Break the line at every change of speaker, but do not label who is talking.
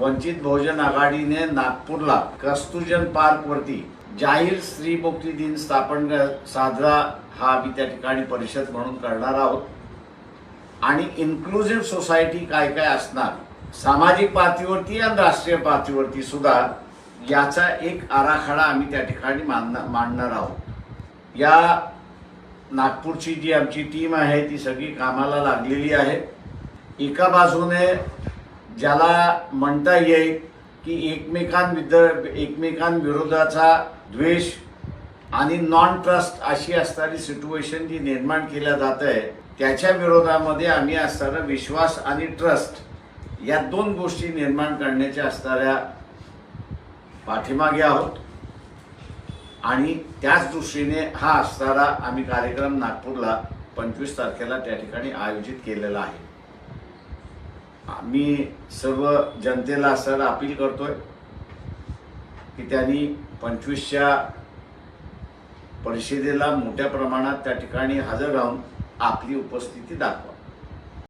वंचित बहुजन आघाडीने नागपूरला कस्तुजन पार्क वरती जाहीर स्त्री मुक्ती दिन स्थापन साजरा हा आम्ही त्या ठिकाणी परिषद म्हणून करणार आहोत. आणि इन्क्लुझिव्ह सोसायटी काय काय असणार सामाजिक पातळीवरती आणि राष्ट्रीय पातळीवरती सुद्धा याचा एक आराखडा आम्ही त्या ठिकाणी मांडणार मांडणार आहोत. या नागपूरची जी आमची टीम आहे ती सगळी कामाला लागलेली आहे. एका बाजूने ज्याला म्हणता येईल की एकमेकांविद एकमेकांविरोधाचा द्वेष आणि नॉन ट्रस्ट अशी असणारी सिच्युएशन जी निर्माण केल्या जात आहे त्याच्या विरोधामध्ये आम्ही असताना विश्वास आणि ट्रस्ट या दोन गोष्टी निर्माण करण्याच्या असणाऱ्या पाठीमागे आहोत. आणि त्याच दृष्टीने हा असणारा आम्ही कार्यक्रम नागपूरला पंचवीस तारखेला त्या ठिकाणी आयोजित केलेला आहे. आम्ही सर्व जनतेला असताना अपील करतोय की त्यांनी पंचवीसच्या परिषदेला मोठ्या प्रमाणात त्या ठिकाणी हजर राहून आपली उपस्थिती दाखवा.